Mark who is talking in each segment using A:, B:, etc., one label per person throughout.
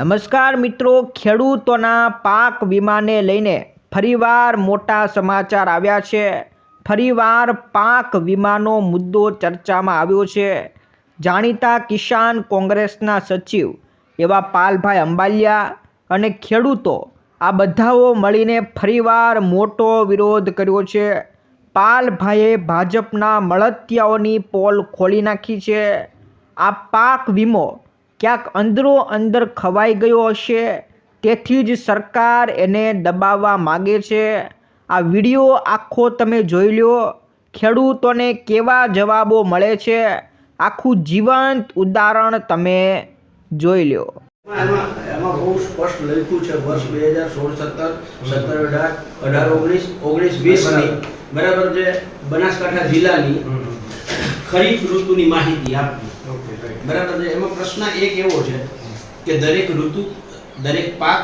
A: નમસ્કાર મિત્રો, ખેડૂતોના પાક વીમાને લઈને ફરીવાર મોટા સમાચાર આવ્યા છે. ફરીવાર પાક વીમાનો મુદ્દો ચર્ચામાં આવ્યો છે. જાણીતા કિસાન કોંગ્રેસના સચિવ એવા પાલભાઈ અંબાલિયા અને ખેડૂતો આ બધાઓ મળીને ફરીવાર મોટો વિરોધ કર્યો છે. પાલભાઈએ ભાજપના મળતિયાઓની પોલ ખોલી નાખી છે. આ પાક વીમો ક્યાંક અંદરો અંદર ખવાઈ ગયો હશે તેથી જ સરકાર એને દબાવવા માગે છે. આ વીડિયો આખો તમે જોઈ લો. ખેડૂતોને કેવા જવાબો મળે છે? આખું જીવંત ઉદાહરણ તમે જોઈ લો.
B: એમાં એમાં બહુ સ્પષ્ટ લખ્યું છે વર્ષ બે હજાર સોળ સત્તર સત્તર અઢાર અઢાર ઓગણીસ ઓગણીસ વીસની. બરાબર જે બનાસકાંઠા જિલ્લાની ખરીફ ઋતુની માહિતી આપવી બરાબર છે? એમાં પ્રશ્ન એક એવો છે કે દરેક ઋતુ દરેક પાક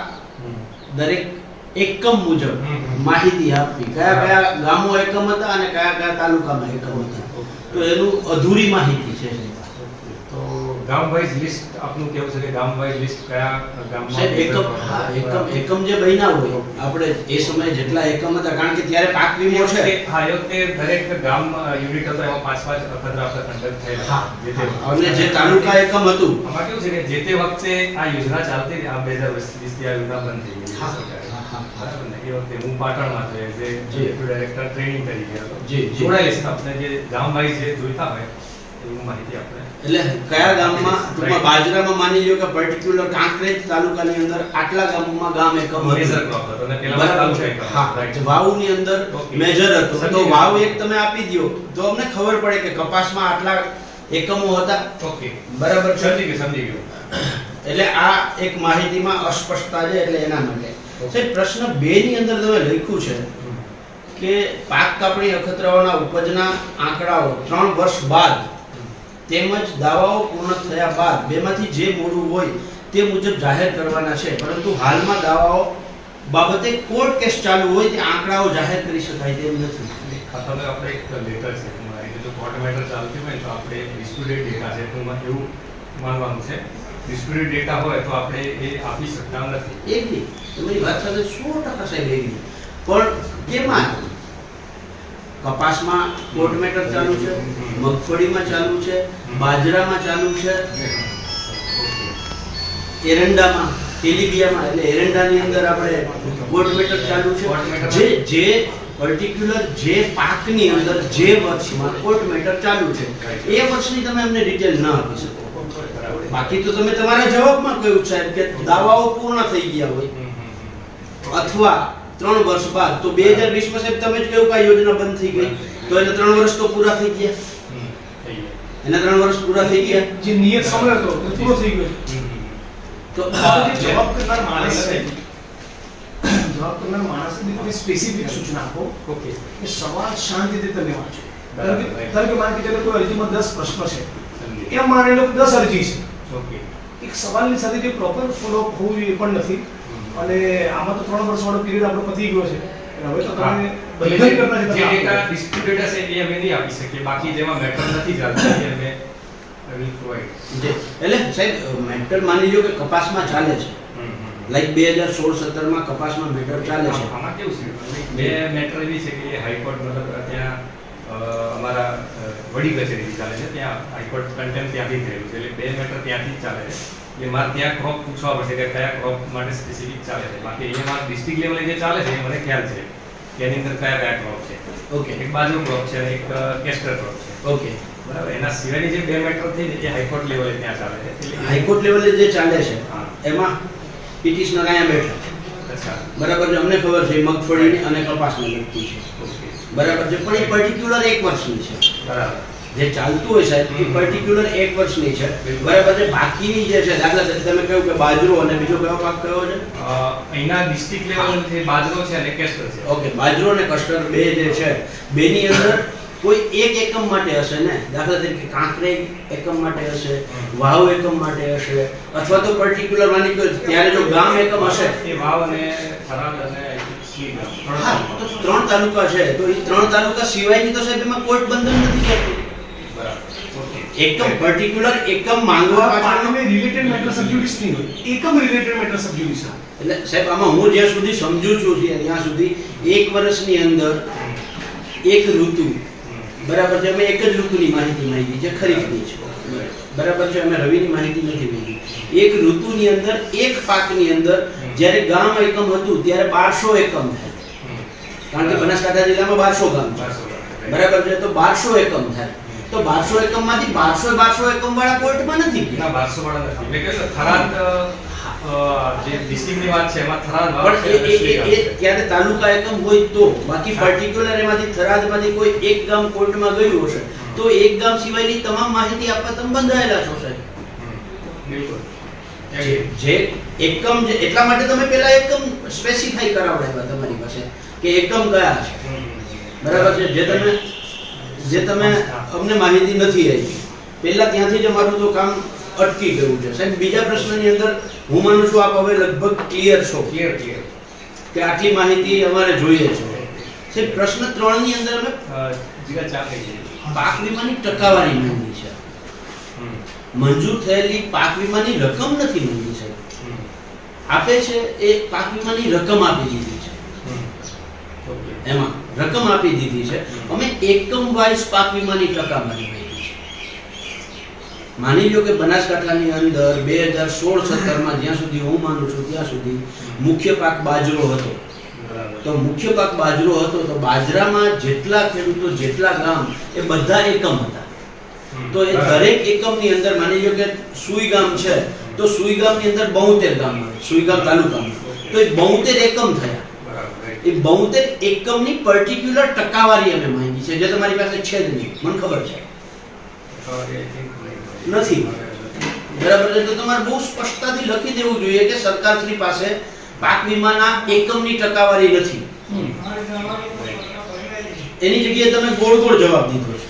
B: દરેક એકમ મુજબ માહિતી આપવી. કયા કયા ગામો એકમ હતા અને કયા કયા તાલુકામાં એકમ હતા? તો એનું અધૂરી માહિતી છે.
C: ગામ વાઇઝ લિસ્ટ આપનું કેવું છે કે ગામ વાઇઝ લિસ્ટ કયા ગામમાં
B: એકમ હા એકમ એકમ જે બન્યા હોય આપણે એ સમયે જેટલા એકમ હતા કારણ કે ત્યારે પાક વીમો છે
C: હા એ વખતે દરેક ગામ યુનિટ હતો એમાં પાંચ પાંચ અખતરા આપણે conduct થયેલા.
B: હા
C: વખતે.
B: અને જે તાલુકા એકમ હતું
C: આમાં કેવું છે કે જે તે વખતે આ યોજના ચાલતી આ બે હજાર વીસથી આ યોજના બંધ થઈ ગઈ સરકારે. એ વખતે હું પાટણમાં as ડાયરેક્ટર ટ્રેનિંગ તરીકે હતો. છે આપણે જે ગામ વાઇઝ જે જોઈતા હોય એવું માહિતી આપણે.
B: એટલે કયા ગામમાં ટૂંકમાં બાજરામાં માની લ્યો કે પર્ટિક્યુલર કાંકરેજ તાલુકાની અંદર આટલા ગામોમાં ગામ એકમ હતું.
C: ક્રોપ હતો અને પેલા
B: બરાબર
C: તાલુકા
B: છે.
C: એકમ.
B: હા
C: Right.
B: વાવની અંદર મેજર હતું. તો વાવ એક તમે આપી દ્યો. તો અમને ખબર પડે કે કપાસમાં આટલા એકમો હતા.
C: ઓકે
B: બરાબર
C: સમજી ગયો સમજી ગયો.
B: એટલે આ એક માહિતીમાં અસ્પષ્ટતા છે એટલે એના માટે. સાહેબ પ્રશ્ન બે ની અંદર તમે લખ્યું છે કે પાક કાપણી અખતરાઓના ઉપજના આંકડાઓ ત્રણ વર્ષ બાદ તેમજ દાવાઓ પૂર્ણ થયા બાદ બેમાંથી જે મોડું હોય તે મુજબ જાહેર કરવાના છે. પરંતુ હાલમાં દાવાઓ બાબતે કોર્ટ કેસ ચાલુ હોય તે આંકડાઓ જાહેર કરી શકાય તેમ નથી.
C: ખાતા આપણે એક લેટર છે રીતે જો કોર્ટ મેટર ચાલતી હોય તો આપણે ડિસ્પ્યુટેડ ડેટા છે. ટૂંકમાં એવું માનવાનું છે. ડિસ્પ્યુટેડ ડેટા હોય તો આપણે એ આપી શકતા નથી.
B: એ તમારી વાત સાથે સો ટકા સાહેબ એવી પણ કેમાં કપાસમાં કોર્ટ મેટર ચાલુ છે મગફળીમાં ચાલુ છે બાજરામાં ચાલુ છે. એરંડામાં તેલીબિયામાં એટલે એરંડાની અંદર આપણે કોર્ટ મેટર ચાલુ છે. જે જે પર્ટિક્યુલર જે પાકની અંદર જે વર્ષમાં કોર્ટ મેટર ચાલુ છે એ વર્ષની તમે અમને ડિટેલ ન આપી શકો. બાકી તો તમે તમારા જવાબમાં કહ્યું સાહેબ કે દાવાઓ પૂર્ણ થઈ ગયા હોય. અથવા ત્રણ વર્ષ બાદ. તો બે હજાર વીસમાં સાહેબ તમે જ કહ્યું કે આ યોજના બંધ થઈ ગઈ. તો એને ત્રણ વર્ષ તો પૂરા થઈ ગયા.
C: હમ, થઈ ગયું.
B: એના ત્રણ વર્ષ પૂરા થઈ ગયા.
D: જે નિયત સમય હતો પૂરો થઈ ગયો. છે.
C: હમ, હમ.
B: તો
D: જવાબ કરનાર માણસ છે. જવાબ કરનાર માણસને તમે સ્પેસિફિક સૂચના આપો
C: ઓકે.
D: કે સવાલ શાંતિથી તમે વાંચો. ધારો કે- માની કે ચાલો કોઈ અરજીમાં દસ પ્રશ્ન છે. એમ માની લો કે દસ અરજી છે.
C: ઓકે.
D: એક સવાલની સાથે જે પ્રોપર ફોલો હોવું જોઈએ એ પણ નથી. અને આમાં તો ત્રણ વર્ષ વાળો પીરિયડ આપણો પતી ગયો છે. હવે તો તમે
C: એટલે
D: બધાય
C: જે
D: કરના છે તમે
C: ડેટા ડિસ્પ્યુટેડ હશે એ અમે નહીં આપી શકીએ. બાકી જેમાં મેટર નથી ચાલતું એ અમે
B: એટલે સાહેબ મેટર માની લો કે કપાસમાં ચાલે છે. લાઈક બે હજાર સોળ સત્તરમાં કપાસમાં મેટર ચાલે છે.
C: આમાં કેવું છે? બે મેટર એવી છે કે હાઈકોર્ટ મતલબ ત્યાં અમારા વડી કચેરી ચાલે છે. ત્યાં હાઈકોર્ટ કન્ટેમ્પ ત્યાંથી થયેલું છે. એટલે બે મેટર ત્યાંથી જ ચાલે છે. એટલે મારે ત્યાં ક્રોપ પૂછવા પડશે કે કયા ક્રોપ માટે સ્પેસિફિક ચાલે છે. બાકી અહીંયા મારે ડિસ્ટ્રિક્ટ લેવલે જે ચાલે છે એ મને ખ્યાલ છે કે એની અંદર કયા કયા ક્રોપ છે.
B: ઓકે
C: એક બાજુ ક્રોપ છે અને એક કેસ્ટર ક્રોપ છે.
B: ઓકે
C: બરાબર. એના સિવાયની જે બે મેટર થઈ એ હાઈકોર્ટ લેવલે ત્યાં ચાલે છે એટલે
B: હાઈકોર્ટ લેવલે જે ચાલે છે
C: હા.
B: એમાં પિટિશનર અહીંયા બેઠા. બરાબર છે અમને ખબર છે મગફળીની અને કપાસની લગતી છે. બરાબર છે પણ એ પર્ટિક્યુલર એક વર્ષની છે.
C: બરાબર.
B: જે ચાલતું હોય સાહેબ એ. પર્ટિક્યુલર એક વર્ષની છે. બરાબર છે? બાકીની જે છે દાખલા તરીકે તમે કહ્યું કે બાજરો અને બીજો કયો પાક કયો છે?
C: અહીંના ડિસ્ટ્રિક્ટ લેવલ છે બાજરો છે અને કેસ્ટર છે.
B: ઓકે બાજરો અને કસ્ટર્ડ બે જે છે બેની અંદર કોઈ એક એકમ માટે હશે ને? દાખલા તરીકે કાંકરે એકમ માટે હશે વાવ એકમ માટે હશે અથવા તો પર્ટિક્યુલર માની તો ત્યારે જો ગામ એકમ હશે.
C: એ વાવ અને થરાદ અને ત્રણ
B: તાલુકા છે તો એ ત્રણ તાલુકા સિવાયની તો સાહેબ એમાં કોર્ટ બંધન નથી
C: ઓકે
B: એકમ પર્ટિક્યુલર એકમ માંગવા પાછળનો
D: મે રિલેટેડ મેટર સબજ્યુડિસ નહીં હોય. એકમ રિલેટેડ મેટર સબજ્યુડિસ
B: એટલે સાહેબ આમાં હું જ્યાં સુધી સમજુ છું છે ત્યાં સુધી એક વર્ષની અંદર એક ઋતુ બરાબર છે અમે એક જ ઋતુની માહિતી માંગી છે ખરીફની છે. બરાબર છે અમે રવિની માહિતી નથી માંગી. એક ઋતુની અંદર એક પાકની અંદર જ્યારે ગામ એકમ હતું ત્યારે બારસો એકમ થાય. કારણ કે બનાસકાંઠા જિલ્લામાં બારસો ગામ બરાબર છે તો બારસો એકમ થાય. તો 1200 એકમમાંથી બારસો બારસો એકમ વાળા કોર્ટમાં નથી
C: ના 1200 વાળા નથી. મેં કહ્યું થરાદ જે ડિસ્ટ્રિક્ટની વાત છે એમાં થરાદ
B: પણ એ- એ ત્યારે તાલુકા એકમ હોય તો બાકી પર્ટિક્યુલર એમાંથી થરાદમાંથી કોઈ એક ગામ કોર્ટમાં ગયું હશે તો એક ગામ સિવાયની તમામ માહિતી આપવા તમે બંધાયેલા છો સાહેબ.
C: બિલકુલ.
B: જે- જે એકમ જે એટલા માટે તમે પેલા એકમ સ્પેસિફાઈ કરાવડાવ્યા તમારી પાસે કે એકમ કયા છે. બરાબર છે? જે તમે જે તમે અમને માહિતી નથી આવી પહેલાં ત્યાંથી જ અમારું તો કામ અટકી ગયું છે. સાહેબ બીજા પ્રશ્નની અંદર હું માનું છું આપ હવે લગભગ ક્લિયર છો.
C: ક્લિયર ક્લિયર
B: કે આટલી માહિતી અમારે જોઈએ છે. સાહેબ પ્રશ્ન ત્રણની અંદર અમે પાક વીમાની ટકાવારી માંગી છે. મંજૂર થયેલી પાક વીમાની રકમ નથી માંગી છે. આપે છે એ પાક વીમાની રકમ આપી દીધી છે. એમાં રકમ આપી દીધી છે. અમે એકમ વાઇઝ પાક વીમાની ટકાવારી માંગી છે. માની લો કે બનાસકાંઠાની અંદર બે હજાર સોળ સત્તરમાં જ્યાં સુધી હું માનું છું ત્યાં સુધી મુખ્ય પાક બાજરો હતો. તો મુખ્ય પાક બાજરો હતો તો બાજરામાં જેટલા ખેડૂતો જેટલા ગામ એ બધા એકમ હતા. તો એ. દરેક એકમની અંદર માની લો કે સુઈ ગામ છે તો સુઈ ગામની અંદર બોતેર ગામ આવે સુઈ ગામ તાલુકામાં. તો એ બોતેર એકમ થયા. એ બોતેર એકમની પર્ટિક્યુલર ટકાવારી અમે માંગી છે જે તમારી પાસે છે જ નહીં મને ખબર છે. નથી. બરાબર છે તો તમારે બહુ સ્પષ્ટતાથી લખી દેવું જોઈએ કે સરકારશ્રી પાસે પાક વીમાના એકમની ટકાવારી નથી એની જગ્યાએ તમે ગોળ ગોળ જવાબ દીધો છે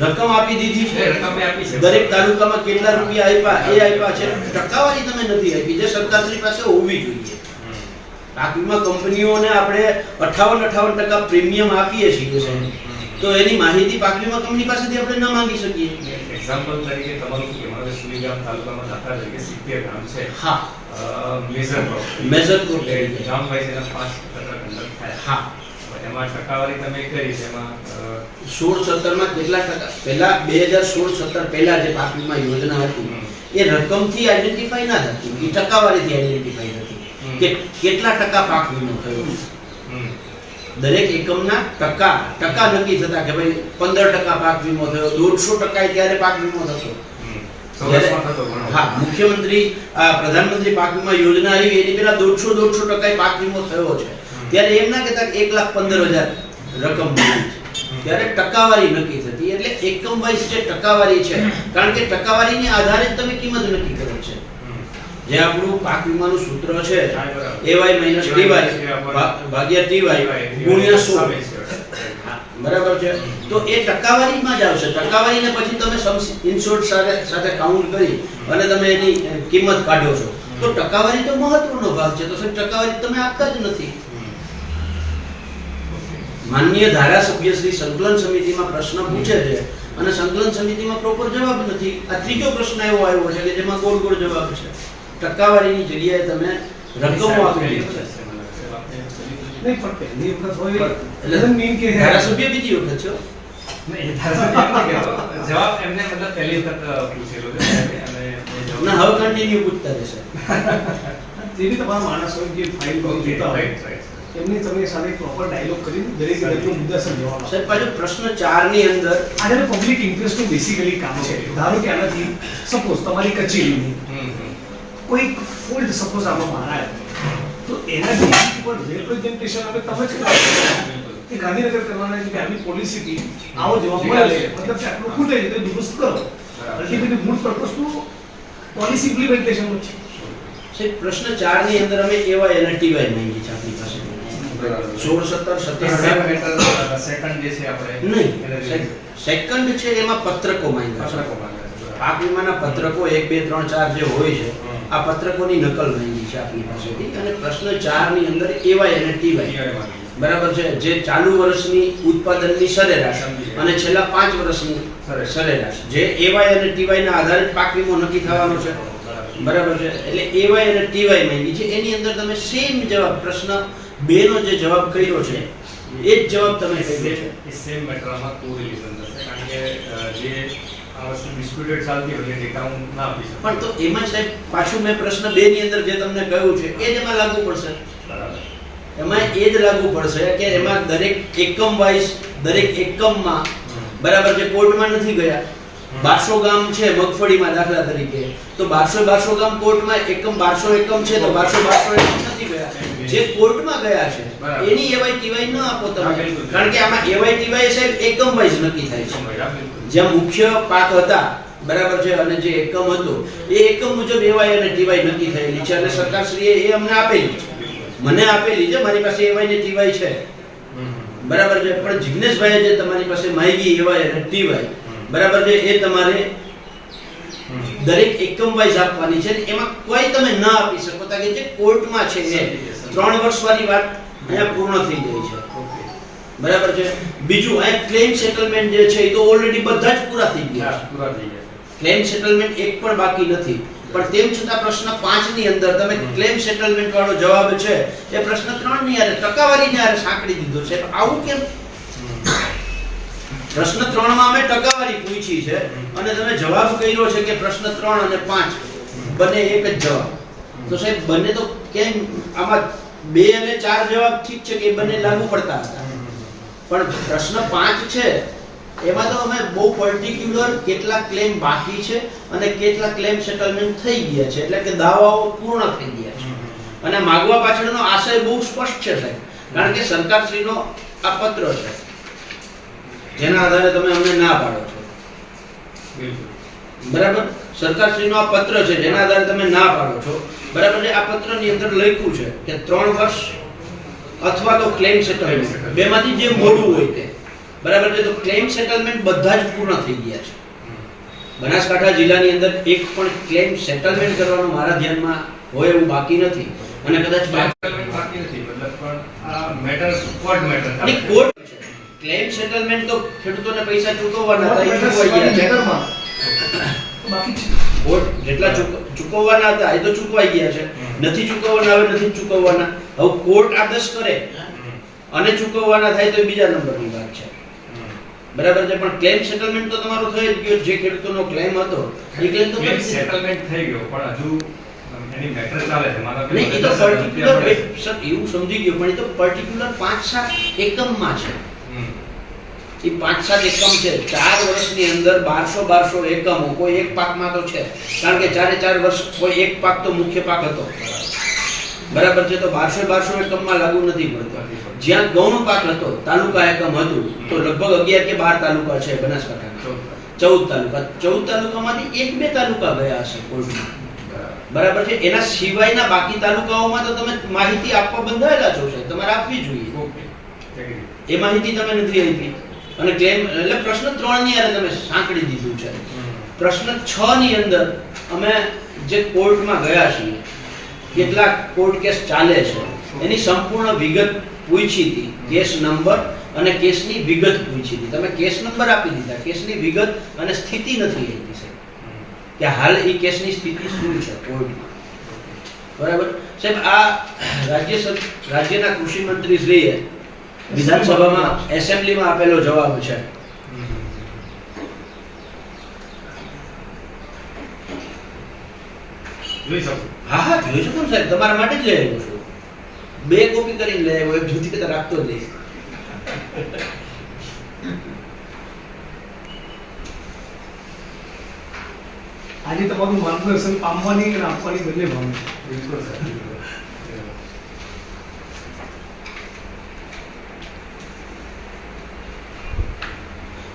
B: રકમ આપી દીધી છે
C: રકમ આપી છે.
B: દરેક તાલુકામાં કેટલા રૂપિયા આપ્યા એ આપ્યા છે ટકાવારી તમે નથી આપી જે સરકારશ્રી પાસે હોવી જોઈએ. પાક વીમા કંપનીઓને આપણે અઠાવન અઠાવન ટકા પ્રીમિયમ આપીએ છીએ સાહેબ તો એની માહિતી પાક વીમા કંપની પાસેથી આપણે ન માંગી શકીએ.
C: એક્ઝામ્પલ તરીકે તમારું શું કહેવાનું? છે તાલુકામાં દાખલા તરીકે સિત્તેર ગામ છે.
B: હા.
C: ક્રોપ
B: Major
C: ગામ વાઇઝ એના પાંચ ટકા conduct થાય.
B: હા.
C: એમાં ટકાવારી તમે કરી છે. એમાં
B: સોળ સત્તરમાં કેટલા ટકા? પહેલા બે હજાર સોળ સત્તર પહેલા જે પાક વીમા યોજના હતી. એ રકમથી આઈડેન્ટિફાઈ ના થતી એ ટકાવારીથી આઈડેન્ટિફાઈ થતી. કેટલા ટકા પાક વીમો થયો? દરેક એકમના ટકા ટકા નક્કી થતા કે ભાઈ પંદર ટકા પાક વીમો થયો દોઢસો ટકા ત્યારે પાક વીમો થતો. હા મુખ્યમંત્રી પ્રધાનમંત્રી પાક વીમા યોજના આવી એની પેલા દોઢસો દોઢસો ટકા પાક વીમો થયો છે. ત્યારે એમ ના કહેતા કે એક લાખ પંદર હજાર રકમ ત્યારે ટકાવારી નક્કી થતી એટલે એકમ વાઇઝ જે ટકાવારી છે કારણ કે ટકાવારીને આધારે તમે કિંમત નક્કી કરો છે. જે આપણું પાક વીમાનું સૂત્ર છે એવાય માઇનસ ડીવાય ભાગ્યા ડીવાય ગુણ્યા સો. બરાબર છે? તો એ ટકાવારીમાં જ આવશે. ટકાવારીને પછી તમે ઇન્સ્યોર્ડ સાથે સાથે કાઉન્ટ કરી અને તમે એની કિંમત કાઢો છો. તો ટકાવારી તો મહત્વનો ભાગ છે. તો સાહેબ ટકાવારી તમે આપતા જ નથી. માનનીય ધારાસભ્ય શ્રી સંકલન સમિતિમાં પ્રશ્ન પૂછે છે અને સંકલન સમિતિમાં પ્રોપર જવાબ નથી. આ ત્રીજો પ્રશ્ન એવો આવ્યો છે કે જેમાં ગોળ ગોળ જવાબ છે. ટકાવારીની જગ્યાએ તમે રકમો આપી દીધી. છે
D: નહીં પણ પહેલી વખત હોય
B: એટલે
D: doesn't કે
B: ધારાસભ્ય બીજી વખત છો.
C: જવાબ એમને મતલબ પહેલી વખત પૂછેલો છે. અને એ જવાબ-
B: ના હવે કન્ટિન્યુ પૂછતા રહેશે.
D: જે તમારા માણસ હોય જે ફાઇલ કરી
C: Okay,
D: હોય
C: right, right.
D: એમની તમે સામે પ્રોપર ડાયલોગ કરીને દરેક દરેકનો મુદ્દાસર જવાબ આપો
B: સાહેબ પાછું પ્રશ્ન ચારની અંદર
D: આજે પબ્લિક ઇન્ટરેસ્ટનું બેસિકલી કામ છે ધારો કે આનાથી સપોઝ તમારી કચેરીની
C: હમ, હમ.
D: કોઈ ફોલ્ટ સપોઝ આમાં મારાય તો એના બેસિસ પર રિપ્રેઝન્ટેશન હવે તમે જ કરો
C: બિલકુલ.
D: ગાંધીનગર કરવાના છે કે આવી પોલિસી હતી આવો જવાબ મળે મતલબ કે આટલું ખૂટે છે તો દુરુસ્ત કરો. અલ્ટિમેટલી મૂળ પર્પસ તો પોલિસી ઇમ્પ્લિમેન્ટેશન છે
B: સાહેબ પ્રશ્ન ચારની અંદર અમે એવા એનટીવાય ટીવાય માંગી છે આપણી પાસે
C: બરાબર.
B: સોળ સત્તર
C: એ
B: સત્તર
C: same
B: અઢાર
C: matter, અ, second જે છે આપણે
B: નહીં સેકન્ડ છે એમાં પત્રકો માંગ્યા
C: પત્રકો માંગે
B: પાક વીમાના પત્રકો એક બે ત્રણ ચાર જે હોય છે. આ પત્રકોની નકલ માંગી છે આપણી પાસેથી અને પ્રશ્ન ચારની અંદર એવાય અને ટીવાય. બરાબર છે? જે ચાલુ વર્ષની ઉત્પાદનની સરેરાશ અને છેલ્લા પાંચ વર્ષની
C: સરેરાશ.
B: જે એવાય અને ટીવાય ના આધારે પાક વીમો નક્કી થવાનો છે. બરાબર છે? એટલે એવાય અને ટીવાય માંગી છે. એની અંદર તમે સેમ જવાબ પ્રશ્ન બે નો જે જવાબ કર્યો છે એ જ જવાબ તમે કર્યો છે.
C: સેમ મેટરમાં કોરિલેશન થશે કારણ કે જે
B: પણ તો એમાં સાહેબ પાછું મેં પ્રશ્ન બે ની અંદર જે તમને કહ્યું છે એ જ એમાં લાગુ પડશે? એમાં એ જ લાગુ પડશે કે એમાં દરેક એકમ વાઇઝ દરેક એકમમાં બરાબર છે કોર્ટમાં નથી ગયા બારસો ગામ છે મગફળીમાં દાખલા તરીકે. તો બારસો બારસો ગામ કોર્ટમાં એકમ બારસો એકમ છે તો બારસો બારસો એકમ નથી જે કોર્ટમાં ગયા છે એની એવાય ટીવાય ન આપો તમે. કારણ કે આમાં એવાય ટીવાય છે એકમ વાઇઝ નક્કી થાય છે. જ્યાં મુખ્ય પાક હતા બરાબર છે અને જે એકમ હતો એ એકમ મુજબ એવાય અને ટીવાય નક્કી થયેલી છે અને સરકારશ્રીએ એ અમને આપેલી છે. મને આપેલી છે મારી પાસે એવાય ને ટીવાય છે. બરાબર છે પણ જિગ્નેશભાઈએ જે તમારી પાસે માહિતી એવાય અને ટીવાય બરાબર છે એ તમારે દરેક એકમ વાઇઝ આપવાની છે એમાં કોઈ તમે ન આપી શકો કારણ કે જે કોર્ટમાં છે એ ત્રણ વર્ષવાળી વાત અહીંયા પૂર્ણ થઈ ગઈ છે. બરાબર છે? બીજું અહીંયા ક્લેમ સેટલમેન્ટ જે છે એ તો ઓલરેડી બધા જ પૂરા થઈ ગયા છે.
C: પૂરા થઈ ગયા
B: ક્લેમ સેટલમેન્ટ એક પણ બાકી નથી. પણ તેમ છતાં પ્રશ્ન 5 ની અંદર તમે ક્લેમ સેટલમેન્ટ વાળો જવાબ છે એ પ્રશ્ન 3 ની યારે ટકાવારીને આરે સાંકળી દીધો છે. આવું કેમ? પ્રશ્ન 3 માં અમે ટકાવારી પૂછી છે અને તમે જવાબ કર્યો છે કે પ્રશ્ન 3 અને 5 બંને એક જ જવાબ. તો સાહેબ બંને તો કેમ આમાં બે અને ચાર જવાબ ઠીક છે કે એ બંને લાગુ પડતા હતા. પણ પ્રશ્ન પાંચ છે એમાં તો અમે બહુ પર્ટિક્યુલર કેટલા ક્લેમ બાકી છે અને કેટલા ક્લેમ સેટલમેન્ટ થઈ ગયા છે એટલે કે દાવાઓ પૂર્ણ થઈ ગયા છે. અને માગવા પાછળનો આશય બહુ સ્પષ્ટ છે સાહેબ કારણ કે સરકારશ્રીનો આ પત્ર છે. જેના આધારે તમે અમને ના પાડો છો. બરાબર? સરકારશ્રીનો આ પત્ર છે જેના આધારે તમે ના પાડો છો. બરાબર છે આ પત્રની અંદર લખ્યું છે કે ત્રણ વર્ષ અથવા તો ક્લેમ સેટલમેન્ટ બેમાંથી જે મોડું હોય તે. બરાબર છે તો ક્લેમ સેટલમેન્ટ બધા જ પૂર્ણ થઈ ગયા છે. બનાસકાંઠા જિલ્લાની અંદર એક પણ ક્લેમ સેટલમેન્ટ કરવાનું મારા ધ્યાનમાં હોય એવું બાકી નથી. અને કદાચ બાકી
C: નથી મતલબ પણ આ મેટર કોર્ટ મેટર
B: અને કોર્ટ ક્લેમ સેટલમેન્ટ તો ખેડૂતોને પૈસા ચૂકવવાના હતા એ ચૂકવાઈ ગયા છે.
D: બાકી છે.
B: કોર્ટ જેટલા ચૂકવવાના હતા એ તો ચૂકવાઈ ગયા છે. નથી ચૂકવવાના હવે નથી ચૂકવવાના. હવે કોર્ટ આદેશ કરે અને ચૂકવવાના થાય તો બીજા નંબરની વાત છે. બરાબર છે પણ ક્લેમ સેટલમેન્ટ તો તમારો થઈ જ ગયો જે ખેડૂતોનો ક્લેમ હતો એ ક્લેમ તો
C: સેટલમેન્ટ થઈ ગયો પણ હજુ એની મેટર ચાલે છે મારા
B: નહીં, એ તો પર્ટિક્યુલર એવું સમજી ગયો પણ એ તો પર્ટિક્યુલર પાંચ સાત એકમમાં છે. એ પાંચ સાત એકમ છે. ચાર વર્ષની અંદર બારસો બારસો એકમો કોઈ એક પાકમાં તો છે. કારણ કે ચારે ચાર વર્ષ કોઈ એક પાક તો મુખ્ય પાક હતો. બરાબર છે? તો બારસો બારસો એકમમાં લાગુ નથી પડતો. જ્યાં ગૌણ પાક હતો તાલુકા એકમ હતું તો લગભગ અગિયાર કે બાર તાલુકા છે બનાસકાંઠા ચૌદ તાલુકા. ચૌદ તાલુકામાંથી એક બે તાલુકા ગયા હશે કોર્ટમાં બરાબર છે? એના સિવાયના બાકી તાલુકાઓમાં તો તમે માહિતી આપવા બંધાયેલા છો. તમારે આપવી જોઈએ. એ માહિતી તમે નથી આપી. અને ક્લેમ એટલે પ્રશ્ન 3 ની અંદર તમે સાંકળી દીધું છે. પ્રશ્ન 6 ની અંદર અમે જે કોર્ટમાં ગયા છીએ કેટલા કોર્ટ કેસ ચાલે છે, એની સંપૂર્ણ વિગત પૂછી હતી, કેસ નંબર અને કેસની વિગત પૂછી હતી. તમે કેસ નંબર આપી દીધા, કેસની વિગત અને સ્થિતિ નથી આપી છે કે હાલ એ કેસની સ્થિતિ શું છે કોર્ટમાં? બરાબર? સાહેબ, આ રાજ્ય રાજ્યના કૃષિ મંત્રી શ્રીએ વિધાનસભામાં એસેમ્બલીમાં આપેલો જવાબ છે.
C: જોઈ શકું.
B: હા હા જોઈ શકો સાહેબ. તમારા માટે જ લઈ આવ્યો છું. બે કોપી કરીને લઈ આવ્યો એક જુદી કદાચ રાખતો જ નહીં.
D: આજે તમારું માર્ગદર્શન પામવાની અને આપવાની બંને ભાવના
C: બિલકુલ સર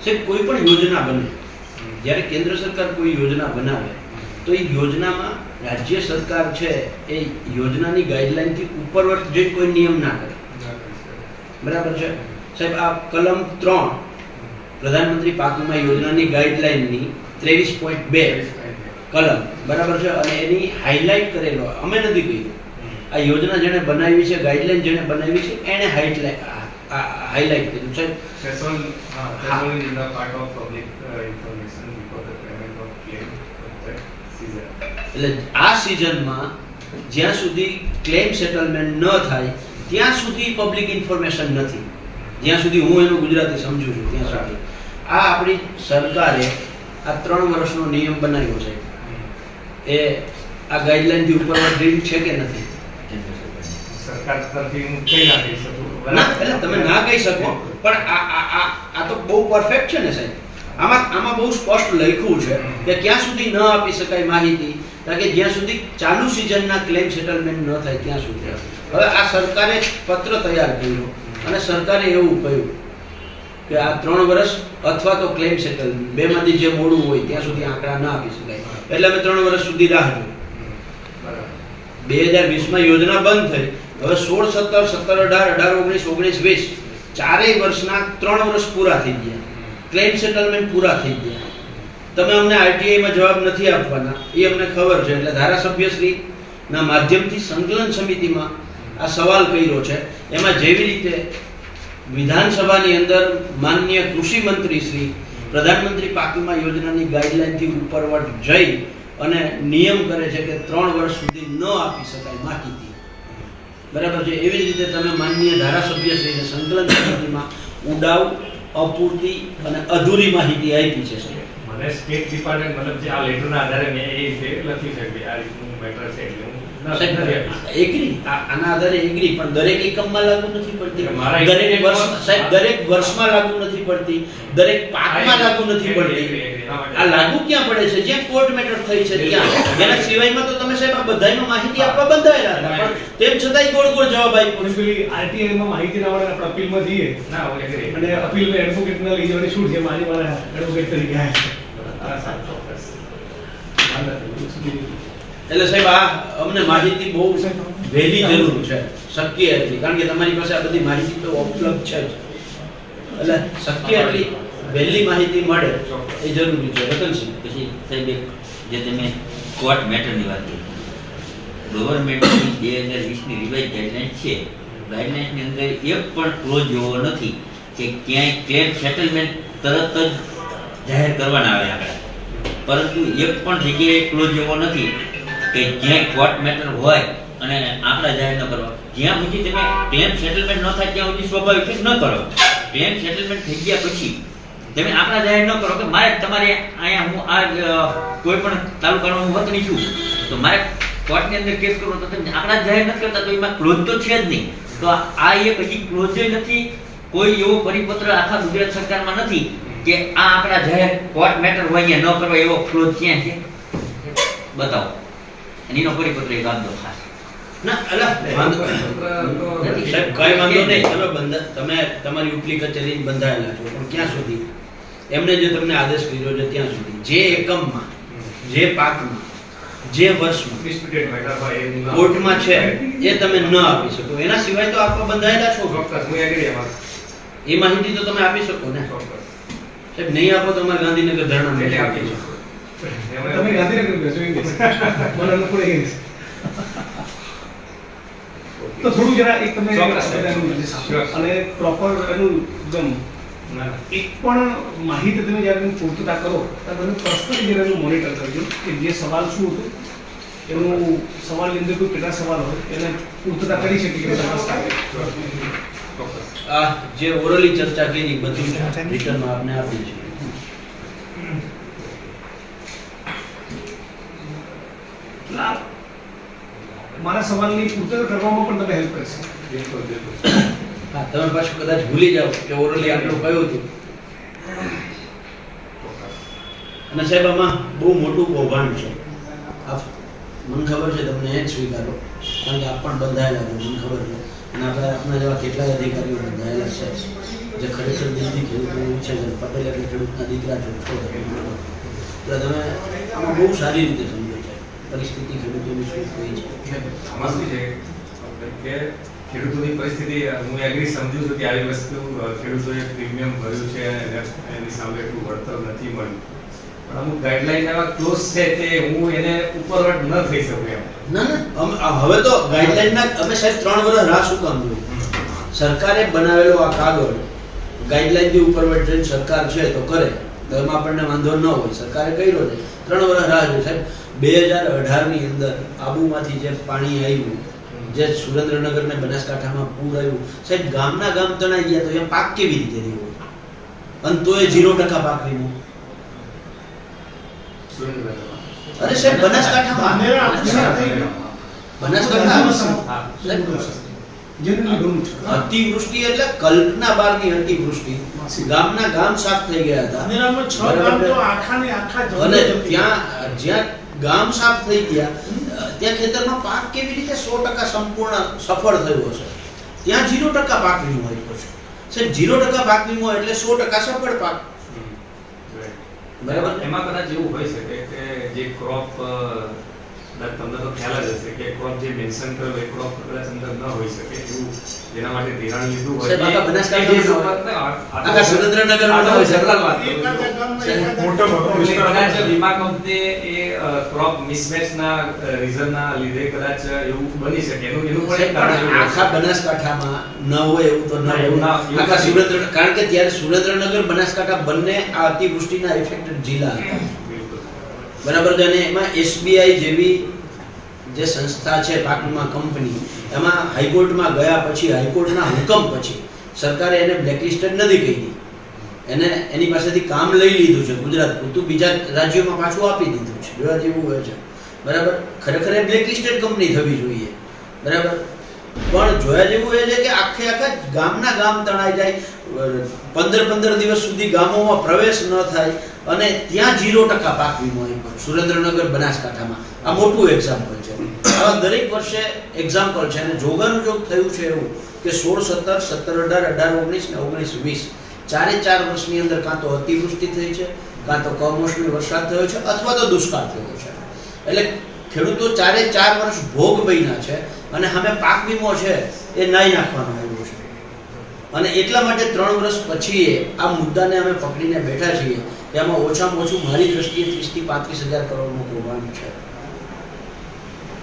B: સાહેબ કોઈ પણ યોજના બને, જ્યારે કેન્દ્ર સરકાર કોઈ યોજના બનાવે, તો એ યોજનામાં રાજ્ય સરકાર છે એ યોજનાની ગાઈડલાઈનથી ઉપરવર્ત જે કોઈ નિયમ ના કરે. બરાબર છે? સાહેબ, આ કલમ ત્રણ પ્રધાનમંત્રી પાક યોજનાની ગાઈડલાઈનની ત્રેવીસ પોઈન્ટ બે કલમ, બરાબર છે? અને એની હાઇલાઇટ કરેલો, અમે નથી કહ્યું આ યોજના જેણે બનાવી છે ગાઈડલાઈન જેણે બનાવી છે એણે હાઇટલાઇટ હાઇલાઇટ કર્યું છે.
C: All. uh, all in the part of public uh, information before the payment of claim of that season.
B: એટલે આ સિઝનમાં જ્યાં સુધી ક્લેમ સેટલમેન્ટ ન થાય ત્યાં સુધી પબ્લિક ઇન્ફોર્મેશન નથી. જ્યાં સુધી હું એનું ગુજરાતી સમજુ છું ત્યાં સુધી. આ આપણી સરકારે આ ત્રણ વર્ષનો નિયમ બનાવ્યો છે. એ આ ગાઈડલાઈનથી ઉપર ડ્રીમ છે કે નથી?
C: સરકાર તરફથી હું કઈ ના કહી શકું?
B: ના એટલે તમે ના કહી શકો પણ આ આ આ આ તો બહુ પરફેક્ટ છે ને સાહેબ. આમાં આમાં બહુ સ્પષ્ટ લખ્યું છે કે ક્યાં સુધી ન આપી શકાય માહિતી કારણ કે જ્યાં સુધી ચાલુ સિઝનના ક્લેમ સેટલમેન્ટ ન થાય ત્યાં સુધી. હવે આ સરકારે પત્ર તૈયાર કર્યો અને સરકારે એવું કહ્યું કે આ ત્રણ વર્ષ અથવા તો ક્લેમ સેટલમેન્ટ બેમાંથી જે મોડું હોય ત્યાં સુધી આંકડા ના આપી શકાય. એટલે અમે ત્રણ વર્ષ સુધી રાહ જોઈ. બે હજાર વીસમાં યોજના બંધ થઈ. હવે સોળ, સત્તર સત્તર, અઢાર અઢાર, ઓગણીસ ઓગણીસ, વીસ, ચારેય વર્ષના ત્રણ વર્ષ પૂરા થઈ ગયા. ક્લેમ સેટલમેન્ટ પૂરા થઈ ગયા. તમે અમને આરટીઆઈમાં જવાબ નથી આપવાના. એ અમને ખબર છે. એટલે ધારાસભ્યશ્રીના માધ્યમથી સંકલન સમિતિમાં આ સવાલ કર્યો છે. એમાં જેવી રીતે વિધાનસભાની અંદર માનનીય કૃષિ મંત્રી શ્રી પ્રધાનમંત્રી પાક વીમા યોજનાની ગાઈડલાઈનથી ઉપરવટ જઈ અને નિયમ કરે છે કે ત્રણ વર્ષ સુધી ન આપી શકાય. માહિતી. બરાબર છે એવી જ રીતે તમે માનનીય ધારાસભ્યશ્રીને સંકલન સમિતિમાં ઉડાવ, અપૂરતી અને અધૂરી માહિતી આપી છે.
C: મને સ્ટેટ ડિપાર્ટમેન્ટ મતલબ જે આ લેટરના આધારે મેં એ રીતે લખ્યું છે કે આ રીતનું મેટર છે એટલે
B: એગ્રી આના આધારે એગ્રી પણ દરેક એકમમાં લાગુ નથી પડતી. દરેક વર્ષ સાહેબ દરેક વર્ષમાં લાગુ નથી પડતી. દરેક પાકમાં લાગુ નથી પડતી. આ લાગુ ક્યાં પડે છે? જ્યાં કોર્ટ મેટર થઈ છે ત્યાં. એના સિવાયમાં તો તમે સાહેબ આ બધાયમાં માહિતી આપવા બંધાયેલા હતા. પણ તેમ છતાંય ગોળ ગોળ જવાબ આપ્યો.
D: પેલી RTI માં માહિતી ના મળે આપણે અપીલમાં જઈએ. અને અપીલમાં એડવોકેટ ના લઈ જવાની શું છે? મારી મારા એડવોકેટ તરીકે આવ્યા છે.
B: એટલે સાહેબ, આ અમને માહિતી બહુ વહેલી જરૂર છે, શક્ય એટલી, કારણ કે તમારી પાસે આ બધી માહિતી તો ઉપલબ્ધ છે એટલે શક્ય એટલી વહેલી માહિતી મળે એ જરૂરી છે. રતનસિંહ
E: પછી સાહેબ જે તમે કોર્ટ મેટરની વાત કરી ગવર્મેન્ટની બે હજાર વીસની રિવાઇઝ ગાઈડલાઇન છે. ગાઈડલાઇનની અંદર એક પણ ક્લોઝ એવો નથી કે ક્યાંય ક્લેમ સેટલમેન્ટ તરત જ જાહેર કરવાના આવે આંકડા પરંતુ એક પણ જગ્યાએ ક્લોઝ એવો નથી કે જ્યાં કોર્ટ મેટર હોય અને આંકડા જાહેર ન કરવા. જ્યાં સુધી તમે ક્લેમ સેટલમેન્ટ ન થાય, ત્યાં સુધી સ્વાભાવિક છે ન કરો. ક્લેમ સેટલમેન્ટ થઈ ગયા પછી તમે આપણા જાહેર ન કરો કે મારે તમારે અહીંયા હું આ કોઈ પણ તાલુકાનો હું વતની છું. તો મારે કોર્ટની અંદર કેસ કરવો તો તમે આપણા જાહેર નથી કરતા, તો એમાં ક્લોઝ તો છે જ નહીં. તો આ એક હજી ક્લોઝ નથી. કોઈ એવો પરિપત્ર આખા ગુજરાત સરકારમાં નથી કે આ આપણા જાહેર કોર્ટ મેટર હોય, અહીંયા ન કરવા એવો ક્લોઝ ક્યાં છે? બતાવો. એનો પરિપત્ર એક આપજો ખાસ
B: વાંધો
E: નથી.
B: સાહેબ કઈ વાંધો નહીં. તમે બંધા. તમે તમારી ઉપલી કચેરી બંધાયેલા છો. પણ ક્યાં સુધી? એમને જે તમને આદેશ કર્યો છે ત્યાં સુધી. જે એકમમાં જે પાકમાં જે વર્ષમાં કોર્ટમાં છે એ તમે ન આપી શકો. એના સિવાય તો આપવા બંધાયેલા છો. એ માહિતી તો તમે આપી શકો ને. સાહેબ નહીં આપો તો અમારે ગાંધીનગર ધરણા
C: આપી
B: શકો.
D: તમે ગાંધીનગર બેસો ઇંગ્લિશ મને અનુકૂળ ઇંગ્લિશ તો થોડું જરા એક તમે. અને પ્રોપર એનું એકદમ
C: ના, ના.
D: એક પણ માહિતી તમે જ્યારે એની પૂર્તતા કરો ત્યારે તમે પર્સનલી જરા એનું મોનિટર કરજો કે જે સવાલ શું હતો એનું સવાલની અંદર કોઈ પેટા સવાલ હોય એને પૂર્તતા કરી શકે કે તપાસ
B: આ જે ઓરલી ચર્ચા કરી બધું રિટર્નમાં આપને આપી છે
D: મારા સવાલની ઉત્તર કરવામાં પણ તમે હેલ્પ કરશે.
C: બિલકુલ બિલકુલ.
B: હા તમે પાછું કદાચ ભૂલી જાઓ કે ઓરલી આટલું કયું હતું. અને સાહેબ આમાં બહુ મોટું કૌભાંડ છે. મને ખબર છે તમને એ જ સ્વીકારો. કારણ કે આપ પણ બંધાયેલા છો મને ખબર છે. અને આપણે આપણા જેવા કેટલાય અધિકારીઓ બંધાયેલા છે. જે ખરેખર દિલથી ખેડૂતો છે પટેલ એટલે ખેડૂતના દીકરા છો. એટલે તમે આમાં બહુ સારી રીતે પરિસ્થિતિ ખેડૂતોની શું થઈ છે.
C: આમાં શું છે. કે ખેડૂતોની પરિસ્થિતિ હું એગ્રી સમજુ છું કે આવી વસ્તુ ખેડૂતોએ પ્રીમિયમ ભર્યું છે અને એની સામે એટલું વળતર નથી મળ્યું. પણ અમુક ગાઈડલાઈન એવા ક્લોઝ છે તે હું એને ઉપરવટ ન થઈ શકું એમ.
B: ના ના હવે તો ગાઈડલાઈનના અમે સાહેબ ત્રણ વર્ષ રાહ શું કામ જોયું? સરકારે બનાવેલો આ કાગળ ગાઈડલાઈનથી ઉપર ટ્રેન સરકાર છે તો કરે. તો એમાં આપણને વાંધો ન હોય સરકારે કર્યો છે. ત્રણ વર્ષ રાહ જોઈ સાહેબ. બે હજાર અઢારની અંદર આબુમાંથી જે પાણી આવ્યું જે સુરેન્દ્રનગર ને બનાસકાંઠામાં પૂર આવ્યું સાહેબ ગામના ગામ તણાઈ ગયા તો એમ પાક કેવી રીતે રહ્યો? અને તોય ઝીરો ટકા પાક વીમો અરે સાહેબ બનાસકાંઠામાં. બનાસકાંઠા. અતિવૃષ્ટિ એટલે કલ્પના બહારની અતિવૃષ્ટિ. ગામના ગામ સાફ થઈ ગયા હતા. અને ત્યાં જ્યાં ગામ સાફ થઈ ગયા. ત્યાં ખેતરમાં પાક કેવી રીતે સો ટકા સંપૂર્ણ સફળ થયો હશે? ત્યાં જીરો ટકા પાક વીમો આપ્યો છે. સાહેબ, જીરો ટકા પાક વીમો એટલે સો ટકા સફળ પાક. બરાબર.
C: એમાં કદાચ એવું હોય શકે કે જે ક્રોપ તમને તો ખ્યાલ જ હશે કે ક્રોપ જે મેન્શન કર્યો એ ક્રોપ કદાચ અંદર ન હોઈ શકે એવું જેના માટે ધિરાણ લીધું હોય. એ-
B: ન ન
C: કદાચ વીમા કંપની એ ક્રોપ મિસમેચના રીઝનના લીધે કદાચ એવું બની શકે. એનું એનું પણ એક કારણ એવું
B: આખા બનાસકાંઠામાં ન હોય એવું તો ન
C: એવું
B: આખા
C: નથી.
B: કારણ કે ત્યારે સુરેન્દ્રનગર બનાસકાંઠા બંને આ અતિવૃષ્ટિના ઇફેક્ટેડ જિલ્લા હતા. બરાબર છે અને એમાં એસબીઆઈ જેવી જે સંસ્થા છે પાક વીમા કંપની એમાં હાઈકોર્ટમાં ગયા પછી, હાઈકોર્ટના હુકમ પછી સરકારે એને બ્લેકલિસ્ટેડ નથી કહી એને એની પાસેથી કામ લઈ લીધું છે ગુજરાત પૂરતું, બીજા રાજ્યોમાં પાછું આપી દીધું છે. જોવા જેવું હોય છે. બરાબર? ખરેખર એ બ્લેકલિસ્ટેડ કંપની થવી જોઈએ. બરાબર? પણ જોયા જેવું એ છે કે આખે આખા ગામના ગામ તણાઈ જાય. પંદર પંદર દિવસ સુધી ગામોમાં પ્રવેશ ન થાય. અને ત્યાં જીરો ટકા પાક વીમો આપ્યો સુરેન્દ્રનગર બનાસકાંઠામાં. આ મોટું એક્ઝામ્પલ છે. આવા દરેક વર્ષે એક્ઝામ્પલ છે અને જોગાનું જોગ થયું છે એવું કે સોળ, સત્તર સત્તર, અઢાર અઢાર, ઓગણીસ ને ઓગણીસ, વીસ ચારે ચાર વર્ષની અંદર કાં તો અતિવૃષ્ટિ થઈ છે, કાં તો કમોસમી વરસાદ થયો છે અથવા તો દુષ્કાળ થયો છે. એટલે ખેડૂતો ચારે ચાર વર્ષ ભોગ બન્યા છે અને સામે પાક વીમો છે એ નાઈ નાખવાનો આવ્યો છે. અને એટલા માટે ત્રણ વર્ષ પછી આ મુદ્દાને અમે પકડીને બેઠા છીએ આમાં ઓછામાં ઓછું મારી દ્રષ્ટિએ ત્રીસથી પાંત્રીસ હજાર કરોડનું કૌભાંડ છે.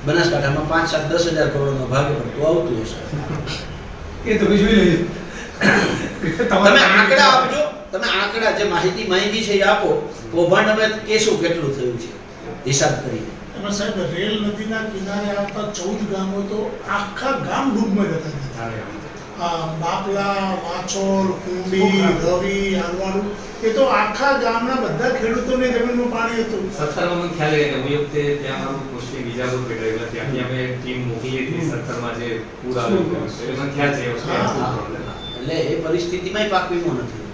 B: બનાસકાંઠામાં પાંચ સાત દસ હજાર કરોડનો ભાગ પડતું આવતું હશે.
D: એ તમે જોઈ લેજો
B: તમે આંકડા આપજો. તમે આંકડા જે માહિતી માહિતી છે એ આપો. કૌભાંડ અમે કેશું કેટલું થયું છે? હિસાબ કરીને.
F: એમાં સાહેબ રેલ નદીના કિનારે આવતા ચૌદ ગામો તો આખા ગામ ડૂબમાં જતા હતા બાપલા માછોલ કુંડી રવિ હાલવાડું એ તો આખા ગામના બધા ખેડૂતોને જમીનનું પાણી હતું.
C: સત્તરમાં મને ખ્યાલ એ વખતે ત્યાં મારું કૃષિ બીજાપુર પેટાયેલા ત્યાંથી અમે ટીમ મૂકી હતી સત્તરમાં જે પૂર આવ્યું એટલે મને ખ્યાલ છે.
B: એટલે એ પરિસ્થિતિમાં પાક વીમો નથી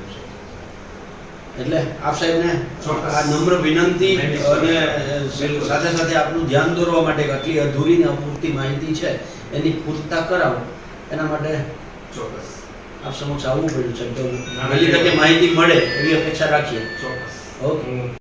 B: એટલે આપ સાહેબને આ નમ્ર વિનંતી અને સાથે સાથે આપનું ધ્યાન દોરવા માટે આટલી અધૂરી ને અપૂરતી માહિતી છે એની પૂર્તતા કરાવો. એના માટે આપ સમક્ષ આવવું પડ્યું છે તો વહેલી તકે માહિતી મળે એવી અપેક્ષા રાખીએ. ઓકે